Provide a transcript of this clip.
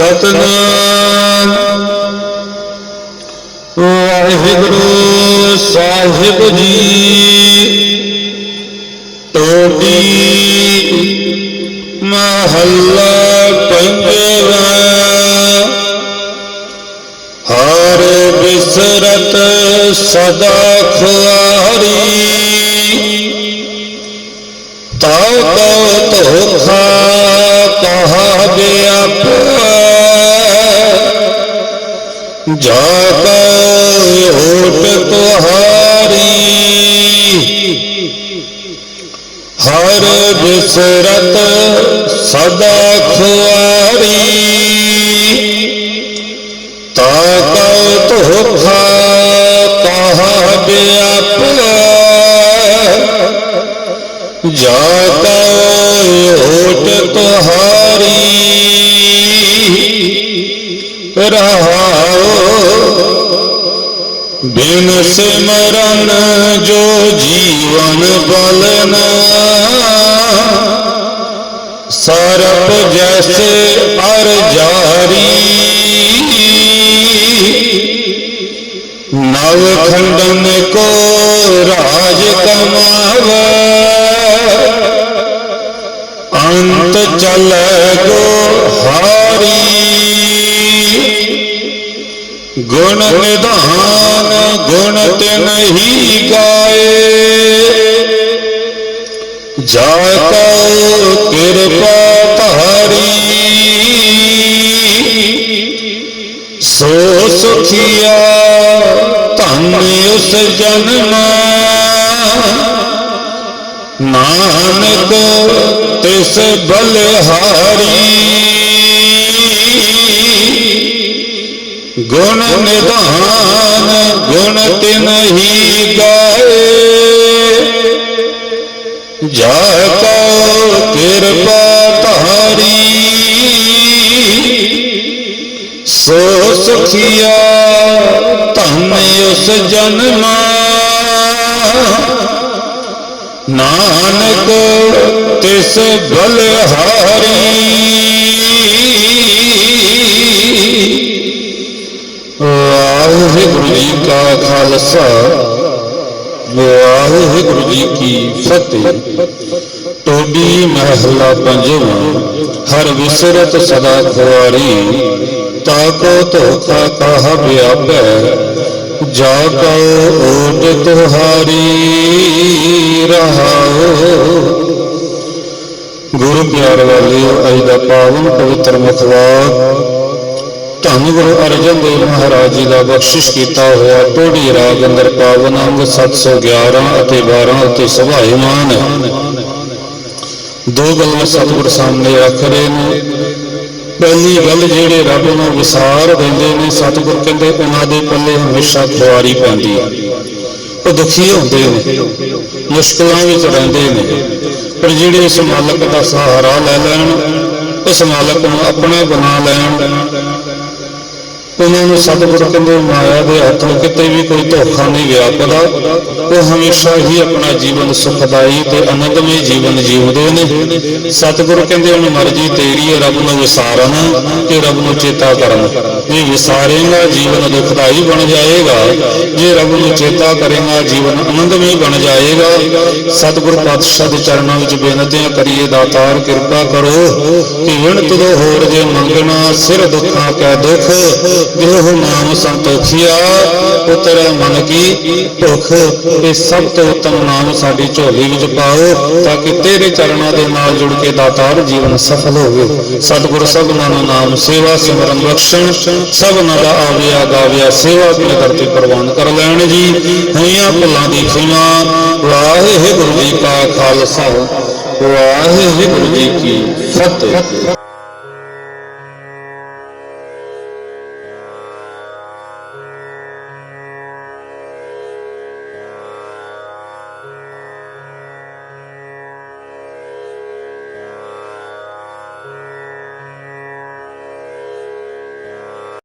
ਸਤਨਾਮ। ਵਾਹਿਗੁਰੂ ਸਾਹਿਬ ਜੀ ਟੋਡੀ ਮਹੱਲਾ ਪੰਜਵਾ। ਹਰ ਬਿਸਰਤ ਸਦਾ ਖੁਆਰੀ। ਤਾਉ ਕਉ ਧੋਖਾ ਜਾ ਕਉ ਤੁਹਾਰੀ। ਹਰ ਬਿਸਰਤ ਸਦਾ ਖੁਆਰੀ। ਤਾ ਕਉ ਧੋਖਾ ਕਹਾ ਵਿਆਪੈ ਜਾ ਕਉ ਹੋਟ ਤੁਹਾਰੀ। ਰਹਾਉ ਬਿਨ ਸਿਮਰਨ ਜੋ ਜੀਵਨ ਬਲਨਾ, ਸਰਪ ਜੈਸੇ ਅਰ ਜਾਰੀ, ਨਵ ਖੰਡਨ ਕੋ ਰਾਜ ਕਮਾਵੇ, ਅੰਤ ਚਲੇ ਗੋ ਹਾਰੀ ਗੁਣ ਨਿਧਾਨ, ਗੁਣ ਤਿਨ ਹੀ ਗਾਏ। ਜਾ ਕਉ ਕਿਰਪਾ ਧਾਰੀ। ਸੋ ਸੁਖੀਆ ਧਨ ਉਸ ਜਨਮਾ। ਨਾਨਕ ਤਿਸ ਬਲਿਹਾਰੀ। ਗੁਣ ਨਿਧਾਨ, ਗੁਣ ਤਿਨ ਹੀ ਗਾਏ। ਜਾ ਕਉ ਕਿਰਪਾ ਧਾਰੀ, ਸੋ ਸੁਖੀਆ ਧਨ ਉਸ ਜਨਮਾ। ਨਾਨਕ ਤਿਸ ਬਲਿਹਾਰੀ ਵਾਹਿਗੁਰੂ ਜੀ ਕਾ ਖਾਲਸਾ, ਵਾਹਿਗੁਰੂ ਜੀ ਕੀ ਫਤਿਹ। ਟੋਡੀ ਮਹਲਾ ਪੰਜਵਾਂ, ਹਰ ਵਿਸਰਤ ਸਦਾ ਖੁਆਰੀ ਤਾਕੋ ਧੋਖਾ ਕਹ ਵਿਆਪੈ, ਜਾ ਕਉ ਓਟ ਤੁਹਾਰੀ ਰਹਾਉ। ਗੁਰੂ ਪਿਆਰ ਵਾਲਿਓ, ਅੱਜ ਦਾ ਪਾਵਨ ਪਵਿੱਤਰ ਮੁਖਵਾਕ ਧੰਨ ਗੁਰੂ ਅਰਜਨ ਦੇਵ ਮਹਾਰਾਜ ਜੀ ਦਾ ਬਖਸ਼ਿਸ਼ ਕੀਤਾ ਹੋਇਆ ਟੋੜੀ ਰਾਗ ਅੰਦਰ ਪਾਵਨ ਅੰਗ 711 ਅਤੇ 12 ਅਤੇ ਸੁਭਾਇਮਾਨ। ਹੈ ਦੋ ਗੱਲਾਂ ਸਤਿਗੁਰ ਸਾਹਮਣੇ ਰੱਖ ਰਹੇ ਨੇ। ਪਹਿਲੀ ਗੱਲ ਜਿਹੜੇ ਰੱਬ ਨੂੰ ਵਿਸਾਰ ਦਿੰਦੇ ਨੇ, ਸਤਿਗੁਰ ਕਹਿੰਦੇ ਉਹਨਾਂ ਦੇ ਪੱਲੇ ਹਮੇਸ਼ਾ ਖੁਆਰੀ ਪੈਂਦੀ ਹੈ ਉਹ ਦੁਖੀ ਹੁੰਦੇ ਨੇ, ਮੁਸ਼ਕਲਾਂ ਵਿੱਚ ਰਹਿੰਦੇ ਨੇ। ਪਰ ਜਿਹੜੇ ਇਸ ਮਾਲਕ ਦਾ ਸਹਾਰਾ ਲੈ ਲੈਣ ਉਸ ਮਾਲਕ ਨੂੰ ਆਪਣਾ ਬਣਾ ਲੈਣ ਉਹਨਾਂ ਨੂੰ ਸਤਿਗੁਰੂ ਕਹਿੰਦੇ, ਮਾਇਆ ਦੇ ਹੱਥੋਂ ਕਿਤੇ ਵੀ ਕੋਈ ਧੋਖਾ ਨਹੀਂ ਵਿਆਪਦਾ ਉਹ ਹਮੇਸ਼ਾ ਹੀ ਆਪਣਾ ਜੀਵਨ ਸੁਖਦਾਈ ਤੇ ਆਨੰਦਮਈ ਜੀਵਨ ਜੀਵਦੇ ਨੇ। ਸਤਿਗੁਰੂ ਕਹਿੰਦੇ, ਹੁਣ ਮਰਜ਼ੀ ਤੇਰੀ ਹੈ, ਰੱਬ ਨੂੰ ਵਿਸਾਰਨ ਤੇ ਰੱਬ ਨੂੰ ਚੇਤਾ ਕਰਨ। ਜੇ ਵਿਸਾਰੇਗਾ ਜੀਵਨ ਦੁਖਦਾਈ ਬਣ ਜਾਏਗਾ, ਜੇ ਰੱਬ ਨੂੰ ਚੇਤਾ ਕਰੇਗਾ, ਜੀਵਨ ਆਨੰਦਮਈ ਬਣ ਜਾਏਗਾ, ਸਤਿਗੁਰ ਪਾਤਸ਼ਾਹ ਦੇ ਚਰਨਾਂ ਵਿੱਚ ਬੇਨਤੀਆਂ ਕਰੀਏ, ਦਾਤਾਰ ਕਿਰਪਾ ਕਰੋ ਕਿ ਵਿਣ ਤੁਦੋ ਹੋਰ ਜੇ ਮੰਗਣਾ, ਸਿਰ ਦੁੱਖਾਂ ਕੈ ਦੁੱਖ, ਦੇਹ ਨਾਮ ਸੰਤੋਖਿਆ ਉਤਰ ਮਨ ਕੀ ਭੁਖ ਇਹ ਸਭ ਤੋਂ ਉੱਤਮ ਨਾਮ ਸਾਡੀ ਝੋਲੀ ਵਿੱਚ ਪਾਓ, ਤਾਂ ਕਿ ਤੇਰੇ ਚਰਨਾਂ ਦੇ ਨਾਲ ਜੁੜ ਕੇ ਦਾਤਾਰ ਜੀਵਨ ਸਫਲ ਹੋਵੇ। ਸਤਿਗੁਰ ਸਭਨਾਂ ਨੂੰ ਨਾਮ ਸੇਵਾ ਸਿਮਰਨ ਬਖਸ਼ਣ ਸਭਨਾਂ ਦਾ ਆਵਿਆ ਗਾਵਿਆ ਸੇਵਾ ਆਪਣੇ ਧਰਤੀ ਪ੍ਰਵਾਨ ਕਰ ਲੈਣ ਜੀ। ਹੋਈਆਂ ਭੁੱਲਾਂ ਦੀ ਖਿਮਾ ਵਾਹਿਗੁਰੂ ਜੀ ਕਾ ਖਾਲਸਾ ਵਾਹਿਗੁਰੂ ਜੀ ਕੀ ਫਤਿਹ।